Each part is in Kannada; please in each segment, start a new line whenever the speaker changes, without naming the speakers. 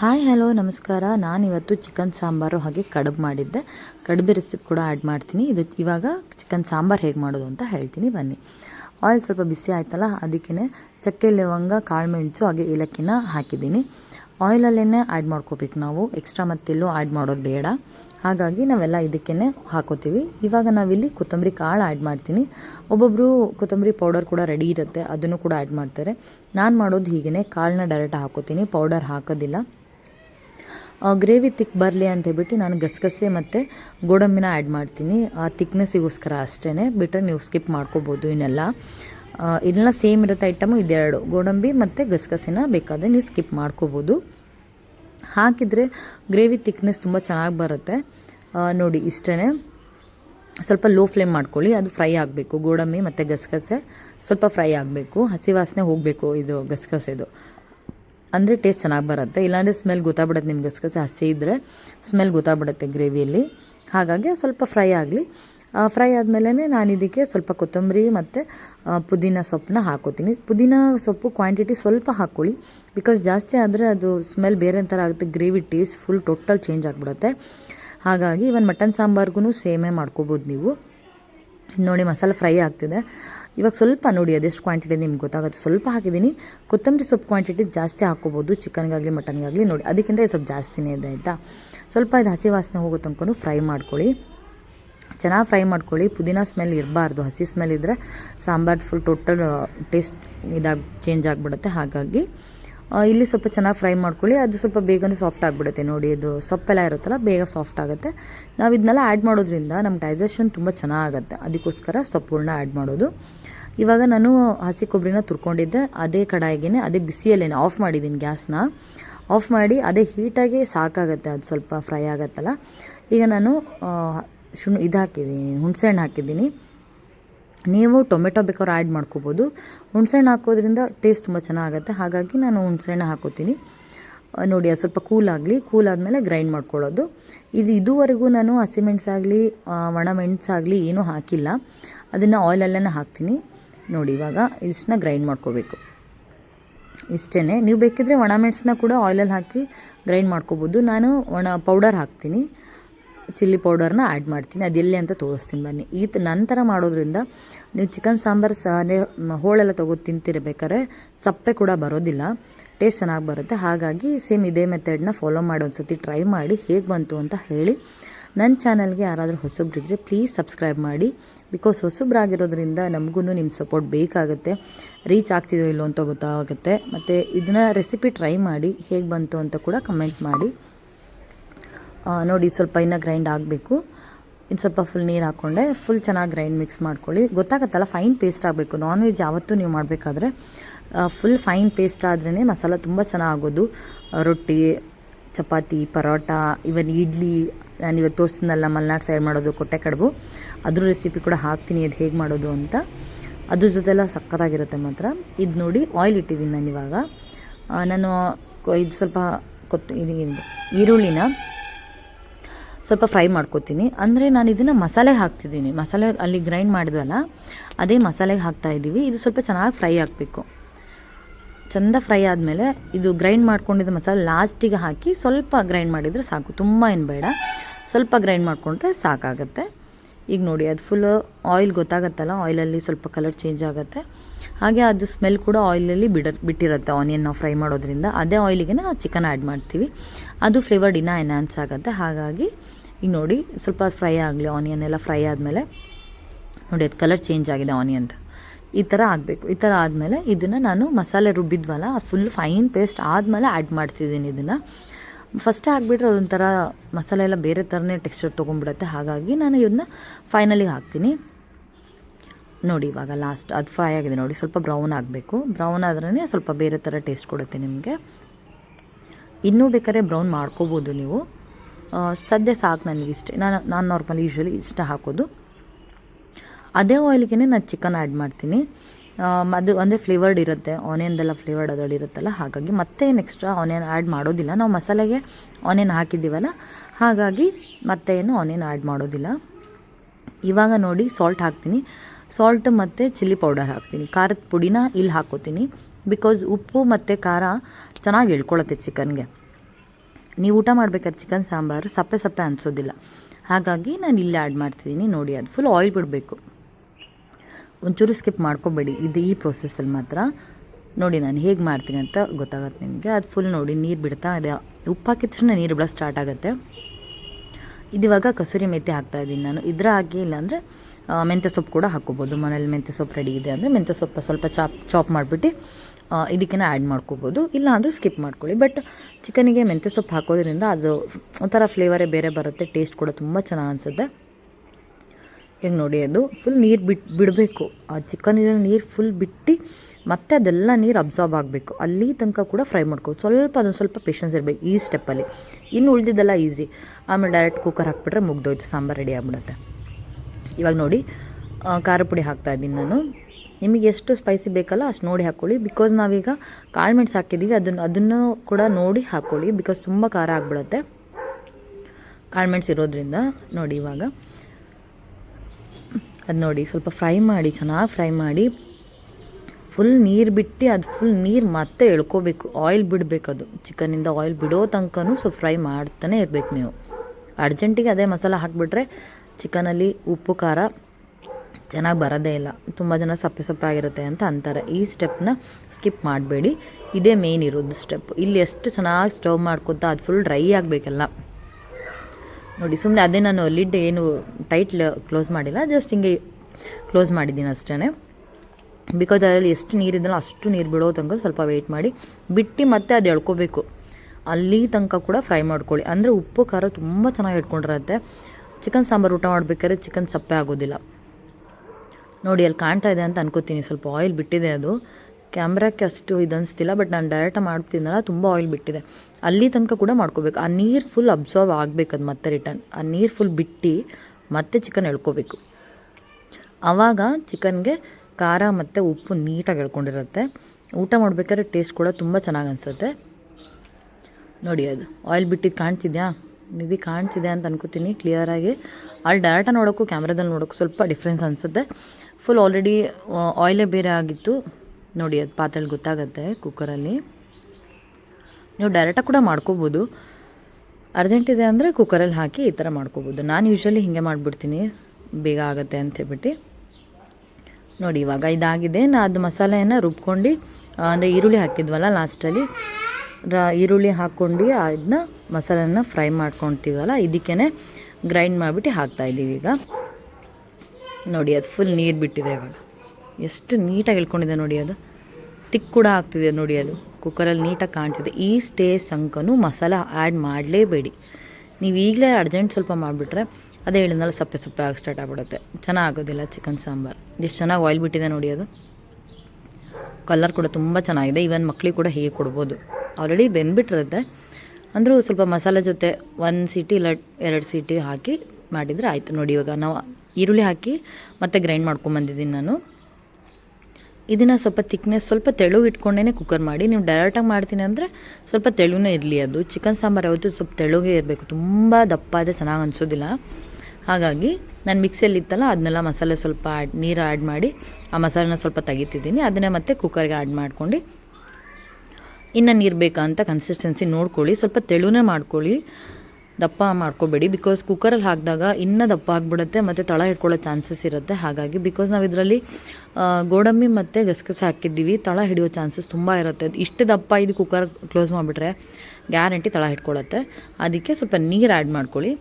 ಹಾಯ್, ಹಲೋ, ನಮಸ್ಕಾರ. ನಾನಿವತ್ತು ಚಿಕನ್ ಸಾಂಬಾರು ಹಾಗೆ ಕಡುಬು ಮಾಡಿದ್ದೆ. ಕಡುಬು ರೆಸಿಪಿ ಕೂಡ ಆ್ಯಡ್ ಮಾಡ್ತೀನಿ. ಇದು ಇವಾಗ ಚಿಕನ್ ಸಾಂಬಾರು ಹೇಗೆ ಮಾಡೋದು ಅಂತ ಹೇಳ್ತೀನಿ. ಬನ್ನಿ. ಆಯಿಲ್ ಸ್ವಲ್ಪ ಬಿಸಿ ಆಯ್ತಲ್ಲ ಅದಕ್ಕೇ ಚಕ್ಕೆ, ಲವಂಗ ಕಾಳು ಮೆಣಸು ಹಾಗೆ ಏಲಕ್ಕಿನ ಹಾಕಿದ್ದೀನಿ. ಆಯಿಲಲ್ಲೇ ಆ್ಯಡ್ ಮಾಡ್ಕೋಬೇಕು ನಾವು. ಎಕ್ಸ್ಟ್ರಾ ಮತ್ತೆಲ್ಲೂ ಆ್ಯಡ್ ಮಾಡೋದು ಬೇಡ. ಹಾಗಾಗಿ ನಾವೆಲ್ಲ ಇದಕ್ಕೇ ಹಾಕೋತೀವಿ. ಇವಾಗ ನಾವಿಲ್ಲಿ ಕೊತ್ತಂಬರಿ ಕಾಳು ಆ್ಯಡ್ ಮಾಡ್ತೀನಿ. ಒಬ್ಬೊಬ್ಬರು ಕೊತ್ತಂಬರಿ ಪೌಡರ್ ಕೂಡ ರೆಡಿ ಇರುತ್ತೆ, ಅದನ್ನು ಕೂಡ ಆ್ಯಡ್ ಮಾಡ್ತಾರೆ. ನಾನು ಮಾಡೋದು ಹೀಗೇ ಕಾಳನ್ನ ಡೈರೆಕ್ಟ್ ಹಾಕೋತೀನಿ. ಪೌಡರ್ ಹಾಕೋದಿಲ್ಲ. ಗ್ರೇವಿ ತಿಕ್ ಬರಲಿ ಅಂತ ಹೇಳ್ಬಿಟ್ಟು ನಾನು ಗಸಗಸೆ ಮತ್ತು ಗೋಡಂಬಿನ ಆ್ಯಡ್ ಮಾಡ್ತೀನಿ. ಆ ತಿಕ್ನೆಸ್ಸಿಗೋಸ್ಕರ ಅಷ್ಟೇ ಬಿಟ್ಟರೆ ನೀವು ಸ್ಕಿಪ್ ಮಾಡ್ಕೋಬೋದು ಇನ್ನೆಲ್ಲ. ಇದನ್ನ ಸೇಮ್ ಇರುತ್ತೆ ಐಟಮು ಇದೆರಡು. ಗೋಡಂಬಿ ಮತ್ತು ಗಸಗಸೆನ ಬೇಕಾದರೆ ನೀವು ಸ್ಕಿಪ್ ಮಾಡ್ಕೋಬೋದು. ಹಾಕಿದರೆ ಗ್ರೇವಿ ತಿಕ್ನೆಸ್ ತುಂಬ ಚೆನ್ನಾಗಿ ಬರುತ್ತೆ. ನೋಡಿ ಇಷ್ಟೇ ಸ್ವಲ್ಪ ಲೋ ಫ್ಲೇಮ್ ಮಾಡ್ಕೊಳ್ಳಿ. ಅದು ಫ್ರೈ ಆಗಬೇಕು. ಗೋಡಂಬಿ ಮತ್ತು ಗಸಗಸೆ ಸ್ವಲ್ಪ ಫ್ರೈ ಆಗಬೇಕು. ಹಸಿ ವಾಸನೆ ಹೋಗಬೇಕು ಇದು ಗಸಗಸೆದು. ಅಂದರೆ ಟೇಸ್ಟ್ ಚೆನ್ನಾಗಿ ಬರುತ್ತೆ. ಇಲ್ಲಾಂದರೆ ಸ್ಮೆಲ್ ಗೊತ್ತಾಗ್ಬಿಡುತ್ತೆ ನಿಮ್ಗೆ. ಗಸಗಸೆ ಹಸಿ ಇದ್ದರೆ ಸ್ಮೆಲ್ ಗೊತ್ತಾಗ್ಬಿಡುತ್ತೆ ಗ್ರೇವಿಯಲ್ಲಿ ಹಾಗಾಗಿ ಸ್ವಲ್ಪ ಫ್ರೈ ಆಗಲಿ. ಫ್ರೈ ಆದಮೇಲೆ ನಾನು ಇದಕ್ಕೆ ಸ್ವಲ್ಪ ಕೊತ್ತಂಬರಿ ಮತ್ತು ಪುದೀನ ಸೊಪ್ಪನ್ನ ಹಾಕೋತೀನಿ. ಪುದೀನ ಸೊಪ್ಪು ಕ್ವಾಂಟಿಟಿ ಸ್ವಲ್ಪ ಹಾಕ್ಕೊಳ್ಳಿ ಬಿಕಾಸ್ ಜಾಸ್ತಿ ಆದರೆ ಅದು ಸ್ಮೆಲ್ ಬೇರೆ ಥರ ಆಗುತ್ತೆ. Gravy taste full total change ಆಗಿಬಿಡುತ್ತೆ. ಹಾಗಾಗಿ ಇವನ್ ಮಟನ್ ಸಾಂಬಾರ್ಗೂ ಸೇಮೇ ಮಾಡ್ಕೋಬೋದು ನೀವು. ನೋಡಿ ಮಸಾಲೆ ಫ್ರೈ ಆಗ್ತಿದೆ. ಇವಾಗ ಸ್ವಲ್ಪ ನೋಡಿ ಅದೆಷ್ಟು ಕ್ವಾಂಟಿಟಿ ನಿಮ್ಗೆ ಗೊತ್ತಾಗುತ್ತೆ. ಸ್ವಲ್ಪ ಹಾಕಿದ್ದೀನಿ. ಕೊತ್ತಂಬರಿ ಸೊಪ್ಪು ಕ್ವಾಂಟಿಟಿ ಜಾಸ್ತಿ ಹಾಕ್ಕೋಬೋದು. ಚಿಕನ್ಗಾಗಲಿ ಮಟನ್ಗಾಗಲಿ ನೋಡಿ. ಅದಕ್ಕಿಂತ ಸ್ವಲ್ಪ ಜಾಸ್ತಿನೇ ಇದೆ ಆಯಿತಾ? ಸ್ವಲ್ಪ ಇದು ಹಸಿ ವಾಸನೆ ಹೋಗೋ ತನಕ ಫ್ರೈ ಮಾಡ್ಕೊಳ್ಳಿ. ಚೆನ್ನಾಗಿ ಫ್ರೈ ಮಾಡ್ಕೊಳ್ಳಿ. ಪುದೀನ ಸ್ಮೆಲ್ ಇರಬಾರ್ದು. ಹಸಿ ಸ್ಮೆಲ್ ಇದ್ದರೆ ಸಾಂಬಾರು ಫುಲ್ ಟೋಟಲ್ ಟೇಸ್ಟ್ ಇದಾಗಿ ಚೇಂಜ್ ಆಗಿಬಿಡುತ್ತೆ. ಹಾಗಾಗಿ ಇಲ್ಲಿ ಸ್ವಲ್ಪ ಚೆನ್ನಾಗಿ ಫ್ರೈ ಮಾಡ್ಕೊಳ್ಳಿ. ಅದು ಸ್ವಲ್ಪ ಬೇಗನೆ ಸಾಫ್ಟ್ ಆಗಿಬಿಡುತ್ತೆ. ನೋಡಿ, ಇದು ಸೊಪ್ಪೆಲ್ಲ ಇರುತ್ತಲ್ಲ, ಬೇಗ ಸಾಫ್ಟ್ ಆಗುತ್ತೆ. ನಾವು ಇದನ್ನೆಲ್ಲ ಆ್ಯಡ್ ಮಾಡೋದ್ರಿಂದ ನಮ್ಮ ಡೈಜೆಷನ್ ತುಂಬ ಚೆನ್ನಾಗುತ್ತೆ. ಅದಕ್ಕೋಸ್ಕರ ಸೊಪ್ಪುಗಳನ್ನ ಆ್ಯಡ್ ಮಾಡೋದು. ಇವಾಗ ನಾನು ಹಸಿ ಕೊಬ್ಬರಿನ ತುರ್ಕೊಂಡಿದ್ದೆ. ಅದೇ ಕಡಾಯಿಗೆ ಅದೇ ಬಿಸಿಯಲ್ಲೇ ಆಫ್ ಮಾಡಿದ್ದೀನಿ ಗ್ಯಾಸ್ನ. ಆಫ್ ಮಾಡಿ ಅದೇ ಹೀಟಾಗಿ ಸಾಕಾಗುತ್ತೆ. ಅದು ಸ್ವಲ್ಪ ಫ್ರೈ ಆಗುತ್ತಲ್ಲ. ಈಗ ನಾನು ಶುಣ್ ಇದು ಹಾಕಿದ್ದೀನಿ ಹುಣಸೆಹಣ್ಣು ಹಾಕಿದ್ದೀನಿ ನೀವು ಟೊಮೆಟೊ ಬೇಕಾದ್ರೆ ಆ್ಯಡ್ ಮಾಡ್ಕೋಬೋದು. ಹುಣಸೆಹಣ್ಣು ಹಾಕೋದ್ರಿಂದ ಟೇಸ್ಟ್ ತುಂಬ ಚೆನ್ನಾಗುತ್ತೆ. ಹಾಗಾಗಿ ನಾನು ಹುಣಸೆಹಣ್ಣು ಹಾಕೋತೀನಿ. ನೋಡಿ, ಅದು ಸ್ವಲ್ಪ ಕೂಲ್ ಆಗಲಿ, ಕೂಲ್ ಆದಮೇಲೆ ಗ್ರೈಂಡ್ ಮಾಡ್ಕೊಳ್ಳೋದು. ಇದು ಇದುವರೆಗೂ ನಾನು ಹಸಿಮೆಣಸಾಗಲಿ ಒಣ ಮೆಣಸಾಗಲಿ ಏನೂ ಹಾಕಿಲ್ಲ. ಅದನ್ನು ಆಯಿಲಲ್ಲೇ ಹಾಕ್ತೀನಿ. ನೋಡಿ, ಇವಾಗ ಇಷ್ಟನ್ನ ಗ್ರೈಂಡ್ ಮಾಡ್ಕೋಬೇಕು. ಇಷ್ಟೇ ನೀವು ಬೇಕಿದ್ರೆ ಒಣ ಮೆಣಸನ್ನ ಕೂಡ ಆಯಿಲಲ್ಲಿ ಹಾಕಿ ಗ್ರೈಂಡ್ ಮಾಡ್ಕೋಬೋದು. ನಾನು ಒಣ ಪೌಡರ್ ಹಾಕ್ತೀನಿ. ಚಿಲ್ಲಿ ಪೌಡರ್ನ ಆ್ಯಡ್ ಮಾಡ್ತೀನಿ. ಅದೆಲ್ಲಿ ಅಂತ ತೋರಿಸ್ತೀನಿ ಬನ್ನಿ. ಈ ನಂತರ ಮಾಡೋದ್ರಿಂದ ನೀವು ಚಿಕನ್ ಸಾಂಬಾರು ಸಾರೆ ಹೋಳೆಲ್ಲ ತಗೋ ತಿಂತಿರಬೇಕಾದ್ರೆ ಸಪ್ಪೆ ಕೂಡ ಬರೋದಿಲ್ಲ. ಟೇಸ್ಟ್ ಚೆನ್ನಾಗಿ ಬರುತ್ತೆ. ಹಾಗಾಗಿ ಸೇಮ್ ಇದೇ ಮೆಥಡ್ನ ಫಾಲೋ ಮಾಡಿ ಒಂದು ಸತಿ ಟ್ರೈ ಮಾಡಿ ಹೇಗೆ ಬಂತು ಅಂತ ಹೇಳಿ. ನನ್ನ ಚಾನಲ್ಗೆ ಯಾರಾದರೂ ಹೊಸಬ್ರಿದ್ರೆ ಪ್ಲೀಸ್ ಸಬ್ಸ್ಕ್ರೈಬ್ ಮಾಡಿ. ಬಿಕಾಸ್ ಹೊಸಬ್ರಾಗಿರೋದ್ರಿಂದ ನಮಗೂ ನಿಮ್ಮ ಸಪೋರ್ಟ್ ಬೇಕಾಗುತ್ತೆ. ರೀಚ್ ಆಗ್ತಿದೋ ಇಲ್ಲೋ ಅಂತ ಗೊತ್ತಾಗುತ್ತೆ. ಮತ್ತು ಇದನ್ನ ರೆಸಿಪಿ ಟ್ರೈ ಮಾಡಿ ಹೇಗೆ ಬಂತು ಅಂತ ಕೂಡ ಕಮೆಂಟ್ ಮಾಡಿ. ನೋಡಿ ಸ್ವಲ್ಪ ಇನ್ನೂ ಗ್ರೈಂಡ್ ಆಗಬೇಕು. ಇನ್ನು ಸ್ವಲ್ಪ ಫುಲ್ ನೀರು ಹಾಕ್ಕೊಂಡೆ ಫುಲ್ ಚೆನ್ನಾಗಿ ಗ್ರೈಂಡ್ ಮಿಕ್ಸ್ ಮಾಡ್ಕೊಳ್ಳಿ. ಗೊತ್ತಾಗತ್ತಲ್ಲ ಫೈನ್ ಪೇಸ್ಟ್ ಆಗಬೇಕು. ನಾನ್ ವೆಜ್ ಯಾವತ್ತೂ ನೀವು ಮಾಡಬೇಕಾದ್ರೆ ಫುಲ್ ಫೈನ್ ಪೇಸ್ಟ್ ಆದ್ರೇ ಮಸಾಲ ತುಂಬ ಚೆನ್ನಾಗೋದು ರೊಟ್ಟಿ, ಚಪಾತಿ, ಪರೋಟ ಇವನ್ ಇಡ್ಲಿ, ನಾನು ಇವತ್ತು ತೋರಿಸಿದ್ನಲ್ಲ, ಮಲೆನಾಡು ಸೈಡ್ ಮಾಡೋದು, ಕೊಟ್ಟೆ ಕಡುಬು. ಅದ್ರ ರೆಸಿಪಿ ಕೂಡ ಹಾಕ್ತೀನಿ, ಅದು ಹೇಗೆ ಮಾಡೋದು ಅಂತ. ಅದ್ರ ಜೊತೆಲ್ಲ ಸಕ್ಕತ್ತಾಗಿರುತ್ತೆ ಮಾತ್ರ. ಇದು ನೋಡಿ ಆಯಿಲ್ ಇಟ್ಟಿದ್ದೀನಿ ನಾನು ಇವಾಗ. ನಾನು ಇದು ಸ್ವಲ್ಪ ಕೊತ್ತು ಇದು? ಈರುಳ್ಳಿನ ಸ್ವಲ್ಪ ಫ್ರೈ ಮಾಡ್ಕೊತೀನಿ. ಅಂದರೆ ನಾನು ಇದನ್ನು ಮಸಾಲೆ ಹಾಕ್ತಿದ್ದೀನಿ. ಮಸಾಲೆ ಅಲ್ಲಿ ಗ್ರೈಂಡ್ ಮಾಡಿದ್ವಲ್ಲ, ಅದೇ ಮಸಾಲೆಗೆ ಹಾಕ್ತಾ ಇದ್ದೀವಿ ಇದು ಸ್ವಲ್ಪ ಚೆನ್ನಾಗಿ ಫ್ರೈ ಆಗಬೇಕು. ಚಂದ ಫ್ರೈ ಆದಮೇಲೆ ಇದು ಗ್ರೈಂಡ್ ಮಾಡ್ಕೊಂಡಿದ್ದ ಮಸಾಲೆ ಲಾಸ್ಟಿಗೆ ಹಾಕಿ ಸ್ವಲ್ಪ ಗ್ರೈಂಡ್ ಮಾಡಿದರೆ ಸಾಕು. ತುಂಬ ಏನು ಬೇಡ. ಸ್ವಲ್ಪ ಗ್ರೈಂಡ್ ಮಾಡಿಕೊಂಡ್ರೆ ಸಾಕಾಗುತ್ತೆ. ಈಗ ನೋಡಿ, ಅದು ಫುಲ್ ಆಯಿಲ್ ಗೊತ್ತಾಗತ್ತಲ್ಲ? ಆಯಿಲಲ್ಲಿ ಸ್ವಲ್ಪ ಕಲರ್ ಚೇಂಜ್ ಆಗುತ್ತೆ. ಹಾಗೆ ಅದು ಸ್ಮೆಲ್ ಕೂಡ ಆಯಿಲಲ್ಲಿ ಬಿಡ ಬಿಟ್ಟಿರುತ್ತೆ ಆನಿಯನ್ ನಾವು ಫ್ರೈ ಮಾಡೋದ್ರಿಂದ. ಅದೇ ಆಯಿಲಿಗೆ ನಾವು ಚಿಕನ್ ಆ್ಯಡ್ ಮಾಡ್ತೀವಿ. ಅದು ಫ್ಲೇವರ್ಡ್ ಇನ್ನೂ ಎನ್ಹಾನ್ಸ್ ಆಗುತ್ತೆ. ಹಾಗಾಗಿ ಈಗ ನೋಡಿ ಸ್ವಲ್ಪ ಫ್ರೈ ಆಗಲಿ ಆನಿಯನ್ ಎಲ್ಲ ಫ್ರೈ ಆದಮೇಲೆ ನೋಡಿ ಅದು ಕಲರ್ ಚೇಂಜ್ ಆಗಿದೆ ಆನಿಯನ್ದು ಈ ಥರ ಆಗಬೇಕು. ಈ ಥರ ಆದಮೇಲೆ ಇದನ್ನು ನಾನು ಮಸಾಲೆ ರುಬ್ಬಿದ್ವಲ್ಲ ಫುಲ್ ಫೈನ್ ಪೇಸ್ಟ್ ಆದಮೇಲೆ ಆ್ಯಡ್ ಮಾಡ್ತಿದ್ದೀನಿ ಇದನ್ನು. ಫಸ್ಟೇ ಹಾಕ್ಬಿಟ್ರೆ ಅದೊಂಥರ ಮಸಾಲೆ ಎಲ್ಲ ಬೇರೆ ಥರನೇ ಟೆಕ್ಸ್ಚರ್ ತೊಗೊಂಡ್ಬಿಡುತ್ತೆ. ಹಾಗಾಗಿ ನಾನು ಇದನ್ನ ಫೈನಲಿಗೆ ಹಾಕ್ತೀನಿ. ನೋಡಿ ಇವಾಗ ಲಾಸ್ಟ್ ಅದು ಫ್ರೈ ಆಗಿದೆ ನೋಡಿ, ಸ್ವಲ್ಪ ಬ್ರೌನ್ ಆಗಬೇಕು. ಬ್ರೌನ್ ಆದ್ರೇ ಸ್ವಲ್ಪ ಬೇರೆ ಥರ ಟೇಸ್ಟ್ ಕೊಡುತ್ತೆ ನಿಮಗೆ. ಇನ್ನೂ ಬೇಕಾದ್ರೆ ಬ್ರೌನ್ ಮಾಡ್ಕೋಬೋದು ನೀವು. ಸದ್ಯ ಸಾಕು ನನಗೆ ಇಷ್ಟ ನಾನು ನಾನು ನಾರ್ಮಲಿ ಯೂಶ್ವಲಿ ಇಷ್ಟ ಹಾಕೋದು. ಅದೇ ಆಯಿಲ್ಗೆ ನಾನು ಚಿಕನ್ ಆ್ಯಡ್ ಮಾಡ್ತೀನಿ. ಅದು ಅಂದರೆ ಫ್ಲೇವರ್ಡ್ ಇರುತ್ತೆ. ಆನಿಯನ್ದೆಲ್ಲ ಫ್ಲೇವರ್ಡ್ ಅದರಲ್ಲಿ ಇರುತ್ತಲ್ಲ, ಹಾಗಾಗಿ ಮತ್ತೆ ಏನು ಎಕ್ಸ್ಟ್ರಾ ಆನಿಯನ್ ಆ್ಯಡ್ ಮಾಡೋದಿಲ್ಲ. ನಾವು ಮಸಾಲೆಗೆ ಆನಿಯನ್ ಹಾಕಿದ್ದೀವಲ್ಲ, ಹಾಗಾಗಿ ಮತ್ತೆ ಏನು ಆನಿಯನ್ ಆ್ಯಡ್ ಮಾಡೋದಿಲ್ಲ. ಇವಾಗ ನೋಡಿ ಸಾಲ್ಟ್ ಹಾಕ್ತೀನಿ. ಸಾಲ್ಟ್ ಮತ್ತು ಚಿಲ್ಲಿ ಪೌಡರ್ ಹಾಕ್ತೀನಿ. ಖಾರದ ಪುಡಿನ ಇಲ್ಲಿ ಹಾಕೋತೀನಿ. ಬಿಕಾಸ್ ಉಪ್ಪು ಮತ್ತು ಖಾರ ಚೆನ್ನಾಗಿ ಇಳ್ಕೊಳತ್ತೆ ಚಿಕನ್ಗೆ ನೀವು ಊಟ ಮಾಡ್ಬೇಕಾದ್ರೆ ಚಿಕನ್, ಸಾಂಬಾರು, ಸಪ್ಪೆ ಸಪ್ಪೆ ಅನಿಸೋದಿಲ್ಲ. ಹಾಗಾಗಿ ನಾನು ಇಲ್ಲೇ ಆ್ಯಡ್ ಮಾಡ್ತಿದ್ದೀನಿ ನೋಡಿ ಅದು ಫುಲ್ ಆಯಿಲ್ ಬಿಡಬೇಕು. ಒಂಚೂರು ಸ್ಕಿಪ್ ಮಾಡ್ಕೋಬೇಡಿ, ಇದು ಈ ಪ್ರೊಸೆಸಲ್ಲಿ ಮಾತ್ರ. ನೋಡಿ ನಾನು ಹೇಗೆ ಮಾಡ್ತೀನಿ ಅಂತ ಗೊತ್ತಾಗತ್ತೆ ನಿಮಗೆ. ಅದು ಫುಲ್ ನೋಡಿ, ನೀರು ಬಿಡ್ತಾ ಇದೆ. ಉಪ್ಪು ಹಾಕಿದ ತಕ್ಷಣ ನೀರು ಬಿಡೋ ಸ್ಟಾರ್ಟ್ ಆಗುತ್ತೆ. ಇದಿವಾಗ ಕಸೂರಿ ಮೆಂತೆ ಹಾಕ್ತಾ ಇದ್ದೀನಿ ನಾನು. ಇದ್ರ ಹಾಕಿ ಇಲ್ಲಾಂದರೆ ಮೆಂತ್ಯ ಸೊಪ್ಪು ಕೂಡ ಹಾಕ್ಕೋಬೋದು. ಮನೇಲಿ ಮೆಂತ್ಯ ಸೊಪ್ಪು ರೆಡಿ ಇದೆ ಅಂದರೆ ಮೆಂತ್ಯ ಸೊಪ್ಪು ಸ್ವಲ್ಪ ಚಾಪ್ ಚಾಪ್ ಮಾಡಿಬಿಟ್ಟು ಇದಕ್ಕೆ ಆ್ಯಡ್ ಮಾಡ್ಕೋಬೋದು. ಇಲ್ಲ ಅಂದರೂ ಸ್ಕಿಪ್ ಮಾಡ್ಕೊಳ್ಳಿ. ಬಟ್ ಚಿಕನಿಗೆ ಮೆಂತ್ಯ ಸೊಪ್ಪು ಹಾಕೋದ್ರಿಂದ ಅದು ಒಂಥರ ಫ್ಲೇವರೇ ಬೇರೆ ಬರುತ್ತೆ. ಟೇಸ್ಟ್ ಕೂಡ ತುಂಬ ಚೆನ್ನಾಗಿ ಅನಿಸುತ್ತೆ. ಈಗ ನೋಡಿ, ಅದು ಫುಲ್ ನೀರು ಬಿಟ್ಟು ಬಿಡಬೇಕು. ಆ ಚಿಕನಿನ ನೀರು ಫುಲ್ ಬಿಟ್ಟು ಮತ್ತೆ ಅದೆಲ್ಲ ನೀರು ಅಬ್ಸಾರ್ಬ್ ಆಗಬೇಕು. ಅಲ್ಲಿ ತನಕ ಕೂಡ ಫ್ರೈ ಮಾಡ್ಕೋ ಸ್ವಲ್ಪ ಅದೊಂದು ಸ್ವಲ್ಪ ಪೇಷನ್ಸ್ ಇರಬೇಕು ಈ ಸ್ಟೆಪ್ಪಲ್ಲಿ ಇನ್ನು ಉಳಿದಿದ್ದೆಲ್ಲ ಈಸಿ ಆಮೇಲೆ ಡೈರೆಕ್ಟ್ ಕುಕ್ಕರ್ ಹಾಕ್ಬಿಟ್ರೆ ಮುಗ್ದೋಯ್ತು. ಸಾಂಬಾರು ರೆಡಿ ಆಗಿಬಿಡುತ್ತೆ. ಇವಾಗ ನೋಡಿ ಖಾರ ಪುಡಿ ಹಾಕ್ತಾ ಇದ್ದೀನಿ ನಾನು. ನಿಮಗೆ ಎಷ್ಟು ಸ್ಪೈಸಿ ಬೇಕಲ್ಲ ಅಷ್ಟು ನೋಡಿ ಹಾಕ್ಕೊಳ್ಳಿ ಬಿಕಾಸ್ ನಾವೀಗ ಕಾಳು ಮೆಣಸು ಹಾಕಿದ್ದೀವಿ ಅದನ್ನು ಅದನ್ನು ಕೂಡ ನೋಡಿ ಹಾಕ್ಕೊಳ್ಳಿ ಬಿಕಾಸ್ ತುಂಬ ಖಾರ ಆಗಿಬಿಡುತ್ತೆ. ಕಾಳು ಮೆಣಸು ಇರೋದ್ರಿಂದ, ನೋಡಿ ಇವಾಗ. ಅದು ನೋಡಿ, ಸ್ವಲ್ಪ ಫ್ರೈ ಮಾಡಿ, ಚೆನ್ನಾಗಿ ಫ್ರೈ ಮಾಡಿ. ಫುಲ್ ನೀರು ಬಿಟ್ಟು ಅದು ಫುಲ್ ನೀರು ಮತ್ತೆ ಎಳ್ಕೋಬೇಕು. ಆಯಿಲ್ ಬಿಡಬೇಕು ಅದು. ಚಿಕನಿಂದ ಆಯಿಲ್ ಬಿಡೋ ತನಕನೂ ಸೊ ಫ್ರೈ ಮಾಡ್ತಾನೆ ಇರಬೇಕು ನೀವು. ಅರ್ಜೆಂಟಿಗೆ ಅದೇ ಮಸಾಲ ಹಾಕಿಬಿಟ್ರೆ ಚಿಕನಲ್ಲಿ ಉಪ್ಪು, ಖಾರ ಚೆನ್ನಾಗಿ ಬರೋದೇ ಇಲ್ಲ. ತುಂಬ ಜನ ಸಪ್ಪೆ ಸಪ್ಪೆ ಆಗಿರುತ್ತೆ ಅಂತ ಅಂತಾರೆ. ಈ ಸ್ಟೆಪ್ನ ಸ್ಕಿಪ್ ಮಾಡಬೇಡಿ. ಇದೇ ಮೇನ್ ಇರೋದು ಸ್ಟೆಪ್ ಇಲ್ಲಿ ಎಷ್ಟು ಚೆನ್ನಾಗಿ ಸ್ಟವ್ ಮಾಡ್ಕೊತ ಅದು ಫುಲ್ ಡ್ರೈ ಆಗಬೇಕಲ್ಲ. ನೋಡಿ ಸುಮ್ಮನೆ ಅದೇ ನಾನು ಲಿಡ್ ಏನು ಟೈಟ್ ಕ್ಲೋಸ್ ಮಾಡಿಲ್ಲ. ಜಸ್ಟ್ ಹಿಂಗೆ ಕ್ಲೋಸ್ ಮಾಡಿದ್ದೀನಿ ಅಷ್ಟೇ ಬಿಕಾಸ್ ಅದರಲ್ಲಿ ಎಷ್ಟು ನೀರಿದ್ದಲ್ಲ ಅಷ್ಟು ನೀರು ಬಿಡೋ ತನಕ ಸ್ವಲ್ಪ ವೆಯ್ಟ್ ಮಾಡಿ. ಬಿಟ್ಟು ಮತ್ತೆ ಅದು ಎಳ್ಕೋಬೇಕು. ಅಲ್ಲಿ ತನಕ ಕೂಡ ಫ್ರೈ ಮಾಡ್ಕೊಳ್ಳಿ. ಅಂದರೆ ಉಪ್ಪು, ಖಾರ ತುಂಬ ಚೆನ್ನಾಗಿ ಇಟ್ಕೊಂಡಿರತ್ತೆ. ಚಿಕನ್ ಸಾಂಬಾರು ಊಟ ಮಾಡಬೇಕಾದ್ರೆ ಚಿಕನ್ ಸಪ್ಪೆ ಆಗೋದಿಲ್ಲ. ನೋಡಿ ಅಲ್ಲಿ ಕಾಣ್ತಾ ಇದೆ ಅಂತ ಅನ್ಕೋತೀನಿ. ಸ್ವಲ್ಪ ಆಯಿಲ್ ಬಿಟ್ಟಿದೆ ಅದು. ಕ್ಯಾಮ್ರಾಕ್ಕೆ ಅಷ್ಟು ಇದು ಅನಿಸ್ತಿಲ್ಲ ಬಟ್ ನಾನು ಡೈರೆಕ್ಟ್ ಮಾಡ್ತೀನಲ್ಲ ತುಂಬ ಆಯಿಲ್ ಬಿಟ್ಟಿದೆ. ಅಲ್ಲಿ ತನಕ ಕೂಡ ಮಾಡ್ಕೋಬೇಕು. ಆ ನೀರು ಫುಲ್ ಅಬ್ಸರ್ವ್ ಆಗಬೇಕು ಅದು ಮತ್ತೆ ರಿಟರ್ನ್ ಆ ನೀರು ಫುಲ್ ಬಿಟ್ಟು ಮತ್ತೆ ಚಿಕನ್ ಎಳ್ಕೋಬೇಕು. ಆವಾಗ ಚಿಕನ್ಗೆ ಖಾರ ಮತ್ತು ಉಪ್ಪು ನೀಟಾಗಿ ಎಳ್ಕೊಂಡಿರುತ್ತೆ. ಊಟ ಮಾಡಬೇಕಾದ್ರೆ ಟೇಸ್ಟ್ ಕೂಡ ತುಂಬ ಚೆನ್ನಾಗಿ ಅನಿಸುತ್ತೆ. ನೋಡಿ ಅದು. ಆಯಿಲ್ ಬಿಟ್ಟಿದ್ದು ಕಾಣ್ತಿದ್ಯಾ? ಮೇ ಬಿ ಕಾಣ್ತಿದೆ ಅಂತ ಅನ್ಕೋತೀನಿ ಕ್ಲಿಯರಾಗಿ ಅಲ್ಲಿ ಡೈರೆಕ್ಟಾಗಿ ನೋಡೋಕ್ಕೂ, ಕ್ಯಾಮ್ರಾದಲ್ಲಿ ನೋಡೋಕ್ಕೂ ಸ್ವಲ್ಪ ಡಿಫ್ರೆನ್ಸ್ ಅನಿಸುತ್ತೆ. ಫುಲ್ ಆಲ್ರೆಡಿ ಆಯಿಲೇ ಬೇರೆ ಆಗಿತ್ತು. ನೋಡಿ, ಅದು ಪಾತ್ರೆಲಿ ಗೊತ್ತಾಗುತ್ತೆ ಕುಕ್ಕರಲ್ಲಿ ನೀವು ಡೈರೆಕ್ಟಾಗಿ ಕೂಡ ಮಾಡ್ಕೋಬೋದು. ಅರ್ಜೆಂಟ್ ಇದೆ ಅಂದರೆ ಕುಕ್ಕರಲ್ಲಿ ಹಾಕಿ ಈ ಥರ ಮಾಡ್ಕೋಬೋದು. ನಾನು ಯೂಶ್ವಲಿ ಹೀಗೆ ಮಾಡಿಬಿಡ್ತೀನಿ. ಬೇಗ ಆಗುತ್ತೆ ಅಂತ ಹೇಳ್ಬಿಟ್ಟು. ನೋಡಿ, ಇವಾಗ ಇದಾಗಿದೆ. ನಾ ಅದು ಮಸಾಲೆಯನ್ನು ರುಬ್ಕೊಂಡು ಅಂದರೆ ಈರುಳ್ಳಿ ಹಾಕಿದ್ವಲ್ಲ ಲಾಸ್ಟಲ್ಲಿ ರ, ಈರುಳ್ಳಿ ಹಾಕ್ಕೊಂಡು ಅದನ್ನ ಮಸಾಲೆನ ಫ್ರೈ ಮಾಡ್ಕೊತೀವಲ್ಲ ಇದಕ್ಕೇ ಗ್ರೈಂಡ್ ಮಾಡಿಬಿಟ್ಟು ಹಾಕ್ತಾಯಿದ್ದೀವಿ ಈಗ. ನೋಡಿ, ಅದು ಫುಲ್ ನೀರು ಬಿಟ್ಟಿದೆ ಇವಾಗ. ಎಷ್ಟು ನೀಟಾಗಿ ಇಳ್ಕೊಂಡಿದೆ ನೋಡಿ ಅದು. ತಿಕ್ ಕೂಡ ಆಗ್ತಿದೆ ನೋಡಿ ಅದು. ಕುಕ್ಕರಲ್ಲಿ ನೀಟಾಗಿ ಕಾಣಿಸಿದೆ ಈ ಸ್ಟೇಜ್ ಸಂಕನು ಮಸಾಲ ಆ್ಯಡ್ ಮಾಡಲೇಬೇಡಿ. ನೀವು ಈಗಲೇ ಅರ್ಜೆಂಟ್ ಸ್ವಲ್ಪ ಮಾಡಿಬಿಟ್ರೆ ಅದೇ ಹೇಳಿದ್ನಲ್ಲ, ಸಪ್ಪೆ ಸಪ್ಪೆ ಆಗಿ ಸ್ಟಾರ್ಟ್ ಆಗ್ಬಿಡುತ್ತೆ. ಚೆನ್ನಾಗೋದಿಲ್ಲ ಚಿಕನ್ ಸಾಂಬಾರು. ಎಷ್ಟು ಚೆನ್ನಾಗಿ ಆಯಿಲ್ ಬಿಟ್ಟಿದೆ ನೋಡಿ ಅದು. ಕಲರ್ ಕೂಡ ತುಂಬ ಚೆನ್ನಾಗಿದೆ. ಈವನ್ ಮಕ್ಕಳಿಗೆ ಕೂಡ ಹೀಗೆ ಕೊಡ್ಬೋದು. ಆಲ್ರೆಡಿ ಬೆಂದ್ಬಿಟ್ಟಿರುತ್ತೆ. ಅಂದರೂ ಸ್ವಲ್ಪ ಮಸಾಲೆ ಜೊತೆ ಒಂದು ಸೀಟಿ ಇಲ್ಲ, ಎರಡು ಸೀಟಿ ಹಾಕಿ ಮಾಡಿದರೆ ಆಯಿತು. ನೋಡಿ, ಇವಾಗ ನಾವು ಈರುಳ್ಳಿ ಹಾಕಿ ಮತ್ತೆ ಗ್ರೈಂಡ್ ಮಾಡ್ಕೊಂಬಂದಿದ್ದೀನಿ ನಾನು. ಇದನ್ನು ಸ್ವಲ್ಪ ತಿಕ್ನೆಸ್ ಸ್ವಲ್ಪ ತೆಳು ಇಟ್ಕೊಂಡೇ ಕುಕ್ಕರ್ ಮಾಡಿ. ನೀವು ಡೈರೆಕ್ಟಾಗಿ ಮಾಡ್ತೀನಿ ಅಂದರೆ ಸ್ವಲ್ಪ ತೆಳುನೇ ಇರಲಿ ಅದು. ಚಿಕನ್ ಸಾಂಬಾರು ಯಾವತ್ತೂ ಸ್ವಲ್ಪ ತೆಳುಗೆ ಇರಬೇಕು. ತುಂಬ ದಪ್ಪ ಆದರೆ ಚೆನ್ನಾಗಿ ಅನಿಸೋದಿಲ್ಲ. ಹಾಗಾಗಿ ನಾನು ಮಿಕ್ಸಿಯಲ್ಲಿ ಇತ್ತಲ್ಲ ಅದನ್ನೆಲ್ಲ ಮಸಾಲೆ ಸ್ವಲ್ಪ ಆ್ಯಡ್ ನೀರು ಆ್ಯಡ್ ಮಾಡಿ ಆ ಮಸಾಲೆನ ಸ್ವಲ್ಪ ತೆಗಿತಿದ್ದೀನಿ. ಅದನ್ನೇ ಮತ್ತೆ ಕುಕ್ಕರ್ಗೆ ಆ್ಯಡ್ ಮಾಡ್ಕೊಂಡು ಇನ್ನು ನೀರು ಬೇಕಾ ಅಂತ ಕನ್ಸಿಸ್ಟೆನ್ಸಿ ನೋಡ್ಕೊಳ್ಳಿ. ಸ್ವಲ್ಪ ತೆಳುನೇ ಮಾಡ್ಕೊಳ್ಳಿ. ದಪ್ಪ ಮಾಡ್ಕೋಬೇಡಿ. ಬಿಕಾಸ್ ಕುಕ್ಕರಲ್ಲಿ ಹಾಕಿದಾಗ ಇನ್ನೂ ದಪ್ಪ ಆಗಿಬಿಡುತ್ತೆ, ಮತ್ತು ತಳ ಹಿಡ್ಕೊಳ್ಳೋ ಚಾನ್ಸಸ್ ಇರುತ್ತೆ. ಹಾಗಾಗಿ ಬಿಕಾಸ್ ನಾವು ಇದರಲ್ಲಿ ಗೋಡಂಬಿ ಮತ್ತು ಗಸಗಸೆ ಹಾಕಿದ್ದೀವಿ, ತಳ ಹಿಡಿಯೋ ಚಾನ್ಸಸ್ ತುಂಬ ಇರುತ್ತೆ. ಇಷ್ಟು ದಪ್ಪ ಇದು ಕುಕ್ಕರ್ ಕ್ಲೋಸ್ ಮಾಡಿಬಿಟ್ರೆ ಗ್ಯಾರಂಟಿ ತಳ ಹಿಡ್ಕೊಳ್ಳುತ್ತೆ. ಅದಕ್ಕೆ ಸ್ವಲ್ಪ ನೀರು ಆ್ಯಡ್ ಮಾಡ್ಕೊಳ್ಳಿ.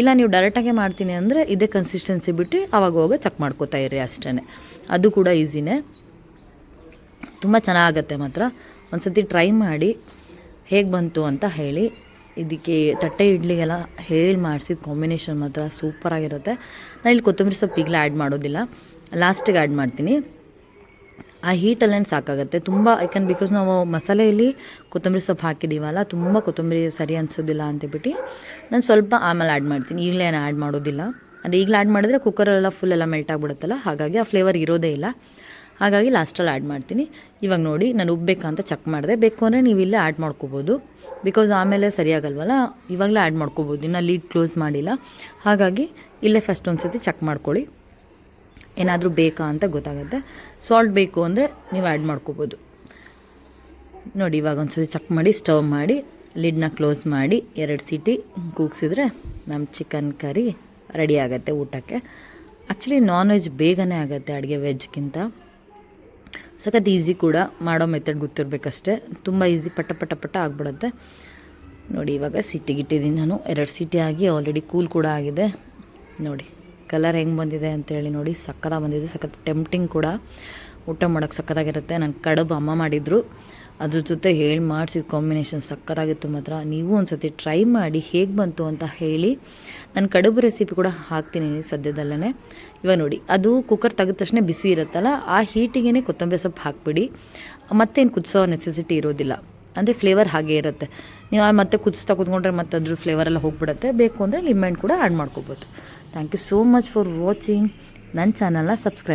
ಇಲ್ಲ ನೀವು ಡೈರೆಕ್ಟಾಗೆ ಮಾಡ್ತೀನಿ ಅಂದರೆ ಇದೇ ಕನ್ಸಿಸ್ಟೆನ್ಸಿ ಬಿಟ್ಟು ಅವಾಗ ಹೋಗಿ ಚೆಕ್ ಮಾಡ್ಕೋತಾ ಇರ್ರಿ ಅಷ್ಟೇ ಅದು ಕೂಡ ಈಸಿನೇ ತುಂಬ ಚೆನ್ನಾಗತ್ತೆ ಮಾತ್ರ. ಒಂದು ಸತಿ ಟ್ರೈ ಮಾಡಿ ಹೇಗೆ ಬಂತು ಅಂತ ಹೇಳಿ. ಇದಕ್ಕೆ ತಟ್ಟೆ ಇಡ್ಲಿಗೆಲ್ಲ ಹೇಳಿ ಮಾಡಿಸಿದ ಕಾಂಬಿನೇಷನ್ ಮಾತ್ರ ಸೂಪರಾಗಿರುತ್ತೆ ನಾನು ಇಲ್ಲಿ ಕೊತ್ತಂಬರಿ ಸೊಪ್ಪು ಈಗಲೇ ಆ್ಯಡ್ ಮಾಡೋದಿಲ್ಲ. ಲಾಸ್ಟಿಗೆ ಆ್ಯಡ್ ಮಾಡ್ತೀನಿ. ಆ ಹೀಟಲ್ಲೇನು ಸಾಕಾಗುತ್ತೆ. ತುಂಬ, ಯಾಕಂದ್ರೆ ಬಿಕಾಸ್ ನಾವು ಮಸಾಲೆಯಲ್ಲಿ ಕೊತ್ತಂಬರಿ ಸೊಪ್ಪು ಹಾಕಿದ್ದೀವಲ್ಲ ತುಂಬ ಕೊತ್ತಂಬರಿ ಸರಿ ಅನಿಸೋದಿಲ್ಲ ಅಂತೇಳ್ಬಿಟ್ಟು ನಾನು ಸ್ವಲ್ಪ ಆಮೇಲೆ ಆ್ಯಡ್ ಮಾಡ್ತೀನಿ. ಈಗಲೇ ಏನು ಆ್ಯಡ್ ಮಾಡೋದಿಲ್ಲ. ಅಂದರೆ ಈಗಲೇ ಆ್ಯಡ್ ಮಾಡಿದ್ರೆ ಕುಕ್ಕರೆಲ್ಲ ಫುಲ್ ಎಲ್ಲ ಮೆಲ್ಟ್ ಆಗಿಬಿಡುತ್ತಲ್ಲ, ಹಾಗಾಗಿ ಆ ಫ್ಲೇವರ್ ಇರೋದೇ ಇಲ್ಲ. ಹಾಗಾಗಿ ಲಾಸ್ಟಲ್ಲಿ ಆ್ಯಡ್ ಮಾಡ್ತೀನಿ. ಇವಾಗ ನೋಡಿ, ನಾನು ಉಬ್ಬೇಕಾ ಅಂತ ಚೆಕ್ ಮಾಡಿದೆ. ಬೇಕು ಅಂದರೆ ನೀವು ಇಲ್ಲೇ ಆ್ಯಡ್ ಮಾಡ್ಕೋಬೋದು. ಬಿಕಾಸ್ ಆಮೇಲೆ ಸರಿಯಾಗಲ್ವಲ್ಲ, ಇವಾಗಲೇ ಆ್ಯಡ್ ಮಾಡ್ಕೋಬೋದು. ಇನ್ನು ಲೀಡ್ ಕ್ಲೋಸ್ ಮಾಡಿಲ್ಲ. ಹಾಗಾಗಿ ಇಲ್ಲೇ ಫಸ್ಟ್ ಒಂದು ಸತಿ ಚೆಕ್ ಮಾಡ್ಕೊಳ್ಳಿ. ಏನಾದರೂ ಬೇಕಾ ಅಂತ ಗೊತ್ತಾಗುತ್ತೆ. ಸಾಲ್ಟ್ ಬೇಕು ಅಂದರೆ ನೀವು ಆ್ಯಡ್ ಮಾಡ್ಕೋಬೋದು. ನೋಡಿ, ಇವಾಗ ಒಂದ್ಸತಿ ಚೆಕ್ ಮಾಡಿ ಸ್ಟವ್ ಮಾಡಿ ಲಿಡ್ನ ಕ್ಲೋಸ್ ಮಾಡಿ, ಎರಡು ಸೀಟಿ ಕೂಗಿಸಿದ್ರೆ ನಮ್ಮ ಚಿಕನ್ ಕರಿ ರೆಡಿ ಆಗುತ್ತೆ ಊಟಕ್ಕೆ. ಆ್ಯಕ್ಚುಲಿ ನಾನ್ ವೆಜ್ ಬೇಗನೆ ಆಗುತ್ತೆ ಅಡುಗೆ ವೆಜ್ಗಿಂತ ಸಖತ್ ಈಸಿ ಕೂಡ ಮಾಡೋ ಮೆಥಡ್ ಗೊತ್ತಿರಬೇಕಷ್ಟೇ. ತುಂಬ ಈಸಿ ಪಟ ಪಟ ಪಟ ಆಗಿಬಿಡುತ್ತೆ. ನೋಡಿ, ಇವಾಗ ಸಿಟ್ಟಿಗಿಟ್ಟಿದ್ದೀನಿ ನಾನು. ಎರಡು ಸಿಟಿ ಆಗಿ ಆಲ್ರೆಡಿ ಕೂಲ್ ಕೂಡ ಆಗಿದೆ. ನೋಡಿ ಕಲರ್ ಹೆಂಗೆ ಬಂದಿದೆ ಅಂತೇಳಿ ನೋಡಿ ಸಕ್ಕತ್ತಾಗಿ ಬಂದಿದೆ. ಸಖತ್ ಟೆಂಪ್ಟಿಂಗ್ ಕೂಡ. ಊಟ ಮಾಡೋಕ್ಕೆ ಸಕ್ಕತ್ತಾಗಿರುತ್ತೆ ನಾನು ಕಡುಬು ಅಮ್ಮ ಮಾಡಿದರು. ಅದ್ರ ಜೊತೆ ಹೇಳಿ ಮಾಡಿಸಿದ ಕಾಂಬಿನೇಷನ್ ಸಕ್ಕತ್ತಾಗಿತ್ತು ಮಾತ್ರ. ನೀವು ಒಂದು ಸತಿ ಟ್ರೈ ಮಾಡಿ ಹೇಗೆ ಬಂತು ಅಂತ ಹೇಳಿ ನಾನು ಕಡುಬು ರೆಸಿಪಿ ಕೂಡ ಹಾಕ್ತೀನಿ ಸದ್ಯದಲ್ಲೇ ಇವಾಗ ನೋಡಿ, ಅದು ಕುಕ್ಕರ್ ತೆಗೆದ ತಕ್ಷಣ ಬಿಸಿ ಇರುತ್ತಲ್ಲ, ಆ ಹೀಟಿಗೆ ಕೊತ್ತಂಬರಿ ಸೊಪ್ಪು ಹಾಕ್ಬಿಡಿ. ಮತ್ತೇನು ಕುದಿಸೋ ನೆಸೆಸಿಟಿ ಇರೋದಿಲ್ಲ. ಅಂದರೆ ಫ್ಲೇವರ್ ಹಾಗೆ ಇರುತ್ತೆ. ನೀವು ಮತ್ತೆ ಕುದಿಸ್ತಾ ಕುತ್ಕೊಂಡ್ರೆ ಮತ್ತೆ ಅದ್ರ ಫ್ಲೇವರ್ ಎಲ್ಲ ಹೋಗ್ಬಿಡುತ್ತೆ. ಬೇಕು ಅಂದರೆ ಲಿಮೆಂಟ್ ಕೂಡ ಆ್ಯಡ್ ಮಾಡ್ಕೋಬೋದು. Thank you so much for watching ನನ್ನ ಚಾನಲ್ನ ಸಬ್ಸ್ಕ್ರೈಬ್